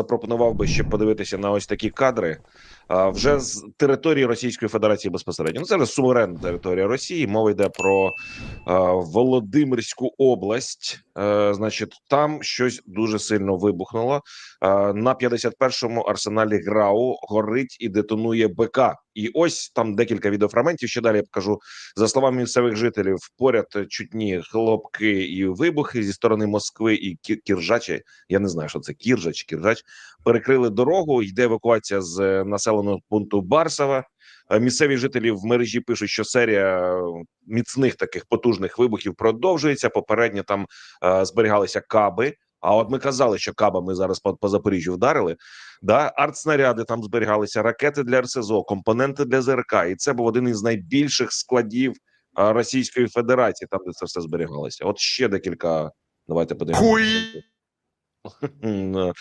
запропонував би ще подивитися на ось такі кадри. Вже з території Російської Федерації безпосередньо. Ну, це вже суверенна територія Росії. Мова йде про Володимирську область. Е, Значить, там щось дуже сильно вибухнуло. На 51-му арсеналі ГРАУ горить і детонує БК. І ось там декілька відеофрагментів. Ще далі я покажу за словами місцевих жителів. Поряд чутні хлопки і вибухи зі сторони Москви і Кі- Кіржачі. Я не знаю, що це Кіржа чи Кіржач. Перекрили дорогу. Йде евакуація з е, населеного пункту Барсова. Е, Місцеві жителі в мережі пишуть, що серія е, міцних таких потужних вибухів продовжується. Попередньо там е, зберігалися каби. А от ми казали, що кабами зараз по, по Запоріжжю вдарили. Да, артснаряди там зберігалися, ракети для РСЗО, компоненти для ЗРК. І це був один із найбільших складів а, Російської Федерації, там де це все зберігалося. От ще декілька. Давайте подивимося. Е,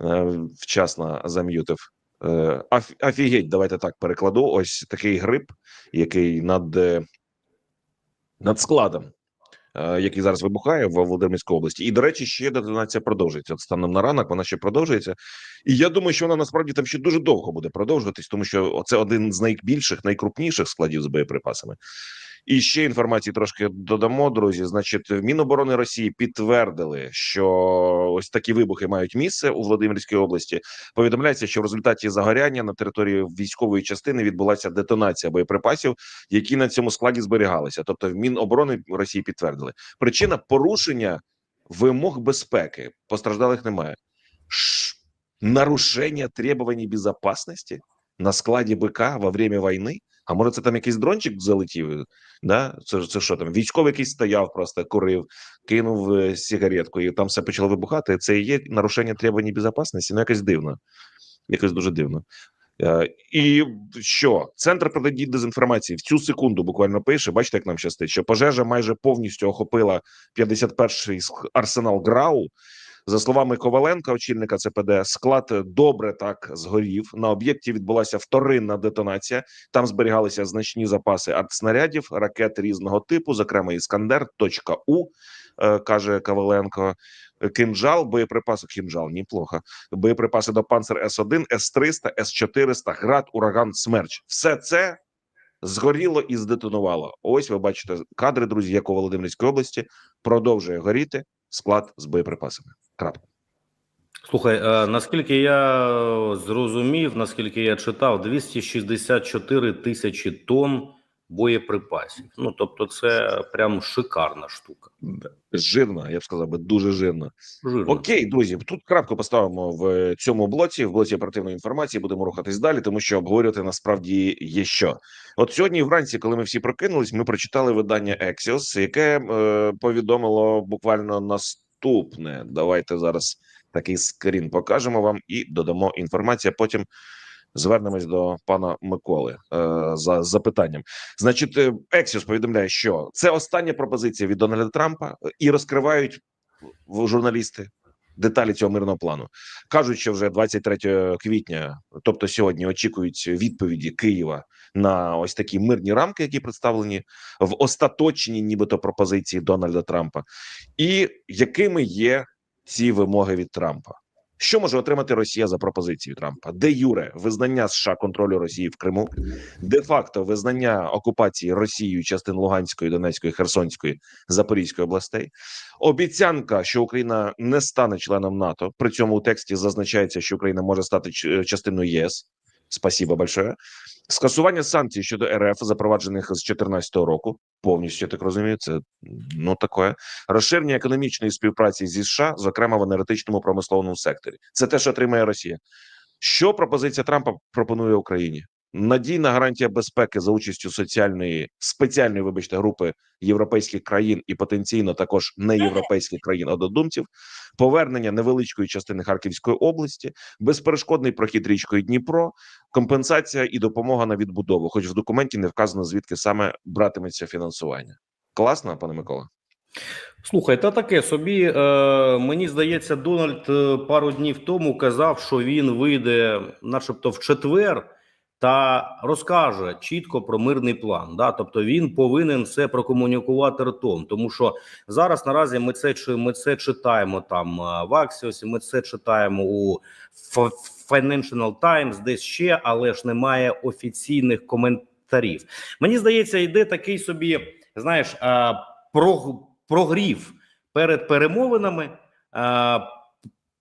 е, Вчасно зам'ютив. Е, Офігеть, давайте так перекладу. Ось такий гриб, який над, е, над складом, е, який зараз вибухає в Володимирській області. І, до речі, ще детонація продовжується. От станом на ранок вона ще продовжується. І я думаю, що вона насправді там ще дуже довго буде продовжуватись, тому що це один з найбільших, найкрупніших складів з боєприпасами. І ще інформації трошки додамо, друзі. Значить, в Міноборони Росії підтвердили, що ось такі вибухи мають місце у Володимирській області. Повідомляється, що в результаті загоряння на території військової частини відбулася детонація боєприпасів, які на цьому складі зберігалися. Тобто, в Міноборони Росії підтвердили причина порушення вимог безпеки. Постраждалих немає. Ш... Нарушення требований безопасности на складі БК во время війни. А може, це там якийсь дрончик залетів? Да? Це, це що там? Військовий якийсь стояв, просто курив, кинув е, сигаретку, і там все почало вибухати. Це і є нарушення требувань безпечності. Ну, якось дивно. Якось дуже дивно. Е, І що центр протидії дезінформації в цю секунду буквально пише. Бачите, як нам щастить, що пожежа майже повністю охопила 51-й арсенал ГРАУ. За словами Коваленка, очільника ЦПД, склад добре так згорів. На об'єкті відбулася вторинна детонація. Там зберігалися значні запаси артснарядів, ракет різного типу, зокрема Іскандер, точка У, е, каже Коваленко. Кинжал, боєприпаси, кинжал, неплохо. Боєприпаси до Панцер С1, С-300, С-400, Град, Ураган, Смерч. Все це згоріло і здетонувало. Ось ви бачите кадри, друзі, як у Володимирській області продовжує горіти склад з боєприпасами. Крапка. Слухай, е, наскільки я зрозумів, наскільки я читав, 264 тисячі тонн боєприпасів. Ну тобто, це прям шикарна штука. Жирно, я б сказав би, дуже жирно. Жирно. Окей, друзі, тут крапку поставимо в цьому блоці, в блоці оперативної інформації. Будемо рухатись далі, тому що обговорювати насправді є що. От сьогодні, вранці, коли ми всі прокинулись, ми прочитали видання Axios, яке е, повідомило буквально наступне. Давайте зараз такий скрін покажемо вам і додамо інформацію. Потім звернемось до пана Миколи е, за запитанням. Значить, е, Axios повідомляє, що це остання пропозиція від Дональда Трампа, е, і розкривають журналісти деталі цього мирного плану. Кажуть, що вже 23 квітня, тобто сьогодні, очікують відповіді Києва на ось такі мирні рамки, які представлені в остаточній, нібито пропозиції Дональда Трампа, і якими є ці вимоги від Трампа. Що може отримати Росія за пропозицією Трампа? Де Юре визнання США контролю Росії в Криму, де факто визнання окупації Росією частин Луганської, Донецької, Херсонської, Запорізької областей, обіцянка, що Україна не стане членом НАТО. При цьому у тексті зазначається, що Україна може стати частиною ЄС. Спасибо большое. Скасування санкцій щодо РФ, запроваджених з 2014 року, повністю я так розумію. Це ну таке розширення економічної співпраці зі США, зокрема в енергетичному промисловому секторі. Це те, що отримає Росія. Що пропозиція Трампа пропонує Україні? Надійна гарантія безпеки за участю соціальної спеціальної, вибачте, групи європейських країн і потенційно також неєвропейських країн однодумців, повернення невеличкої частини Харківської області, безперешкодний прохід річкою Дніпро, компенсація і допомога на відбудову. Хоч в документі не вказано звідки саме братиметься фінансування. Класно, пане Микола. Слухай, та таке собі. Е, мені здається, Дональд е, пару днів тому казав, що він вийде, начебто, в четвер та розкаже чітко про мирний план. Да? Тобто він повинен це прокомунікувати ртом, тому що зараз наразі ми це ми це читаємо там в Axios, ми це читаємо у Financial Times, десь ще, але ж немає офіційних коментарів. Мені здається, йде такий собі, знаєш, прогрів перед перемовинами.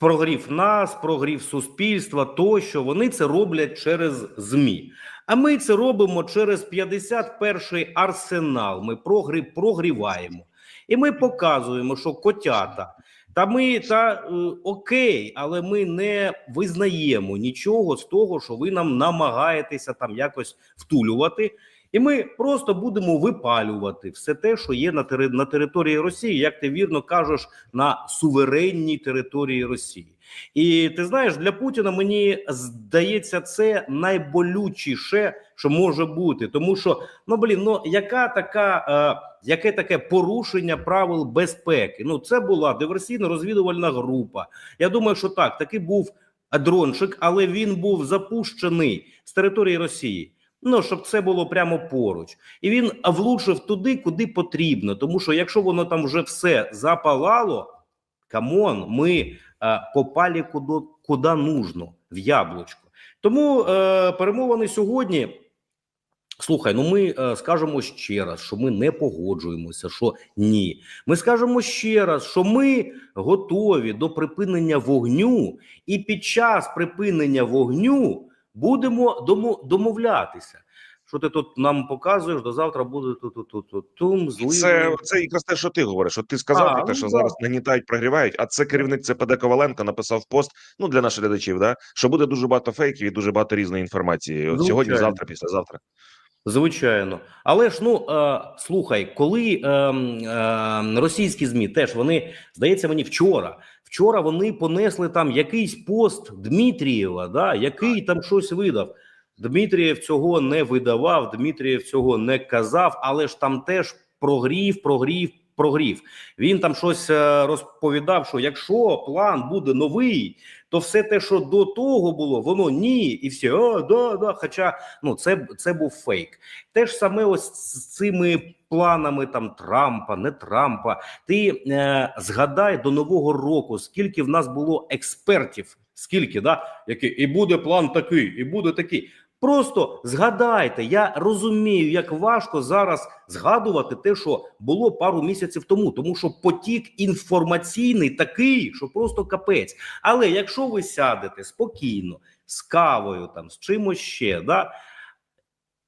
Прогрів нас, прогрів суспільства, тощо вони це роблять через змі. А ми це робимо через 51-й арсенал. Ми прогрі, прогріваємо, і ми показуємо, що котята. Та ми та е, окей, але ми не визнаємо нічого з того, що ви нам намагаєтеся там якось втулювати. І ми просто будемо випалювати все те, що є на, тери, на території Росії, як ти вірно кажеш, на суверенній території Росії. І ти знаєш, для Путіна мені здається, це найболючіше, що може бути, тому що ну блін, ну яка така, е, яке таке порушення правил безпеки? Ну це була диверсійно-розвідувальна група. Я думаю, що так, такий був дрончик, але він був запущений з території Росії. Ну, щоб це було прямо поруч, і він влучив туди, куди потрібно. Тому що якщо воно там вже все запалало, камон, ми е, попали куди, куди нужно в яблучко. Тому е, перемовини сьогодні. Слухай, ну ми е, скажемо ще раз, що ми не погоджуємося. Що ні, ми скажемо ще раз, що ми готові до припинення вогню, і під час припинення вогню будемо дому- домовлятися. Що ти тут нам показуєш? До завтра буде тут тут тут тум зливи. Це, це якраз те, що ти говориш. От ти сказав А, про те, ну що так. зараз нагнітають, прогрівають. А це керівник ЦПД Коваленко написав пост. Ну для наших глядачів, да що буде дуже багато фейків і дуже багато різної інформації. От сьогодні, Звичайно. завтра, післязавтра. Звичайно, але ж ну е, слухай, коли е, е, російські змі теж вони здається мені вчора. Вчора вони понесли там якийсь пост Дмитрієва, да, який там щось видав. Дмитрієв цього не видавав, Дмитрієв цього не казав, але ж там теж прогрів, прогрів, прогрів. Він там щось е, розповідав, що якщо план буде новий, то все те, що до того було, воно ні, і всі а, да, да. Хоча ну це, це був фейк. Те ж саме ось з цими планами там Трампа, не Трампа. Ти е, згадай до нового року, скільки в нас було експертів, скільки да, який і буде план такий, і буде такий. Просто згадайте, я розумію, як важко зараз згадувати те, що було пару місяців тому, тому що потік інформаційний такий, що просто капець. Але якщо ви сядете спокійно з кавою, там з чимось ще, да,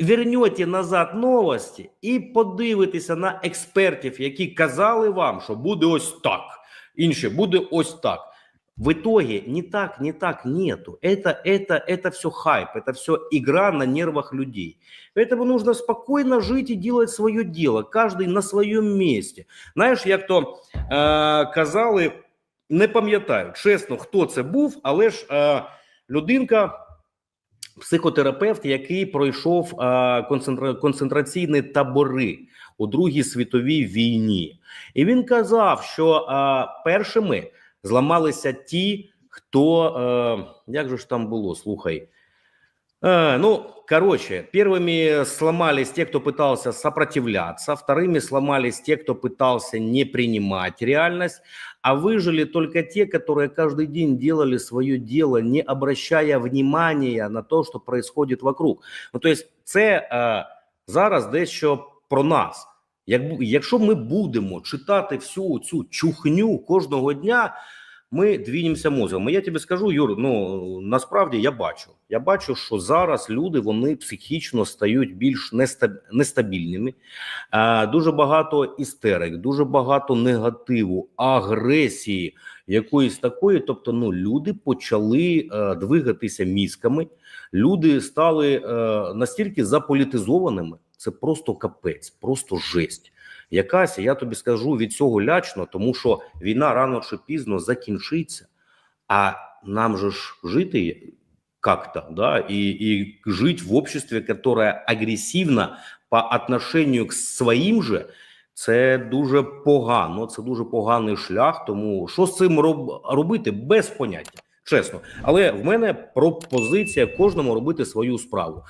вернете назад новості і подивитеся на експертів, які казали вам, що буде ось так, інше буде ось так. В итоге не так, не так нету. Это, это, это все хайп, это все игра на нервах людей. Поэтому нужно спокойно жить и делать свое дело, каждый на своем месте. Знаєш, як то е, казали, не пам'ятаю чесно, хто це був, але ж е, людинка, психотерапевт, який пройшов е, концентра, концентраційні табори у Другій світовій війні, і він казав, що е, першими зламалися ті, хто е, як же ж там було, слухай. Э, ну, короче, первыми сломались те, кто пытался сопротивляться, вторыми сломались те, кто пытался не принимать реальность, а выжили только те, которые каждый день делали свое дело, не обращая внимания на то, что происходит вокруг. Ну, то есть, це е, зараз дещо про нас. Як, бу- якщо ми будемо читати всю цю чухню кожного дня, ми двінемося мозгом. Я тобі скажу, Юр, ну насправді я бачу. Я бачу, що зараз люди вони психічно стають більш неста- нестабільними. Е, дуже багато істерик, дуже багато негативу, агресії, якоїсь такої. Тобто, ну люди почали е, двигатися мізками, люди стали е, настільки заполітизованими. Це просто капець, просто жесть. Якась, я тобі скажу від цього лячно, тому що війна рано чи пізно закінчиться, а нам же ж жити как-то, да, и, и жить в обществе, которое агрессивно по отношению к своїм же, це дуже погано, це дуже поганий шлях. Тому що з цим роб, робити без поняття. Чесно, але в мене пропозиція кожному робити свою справу.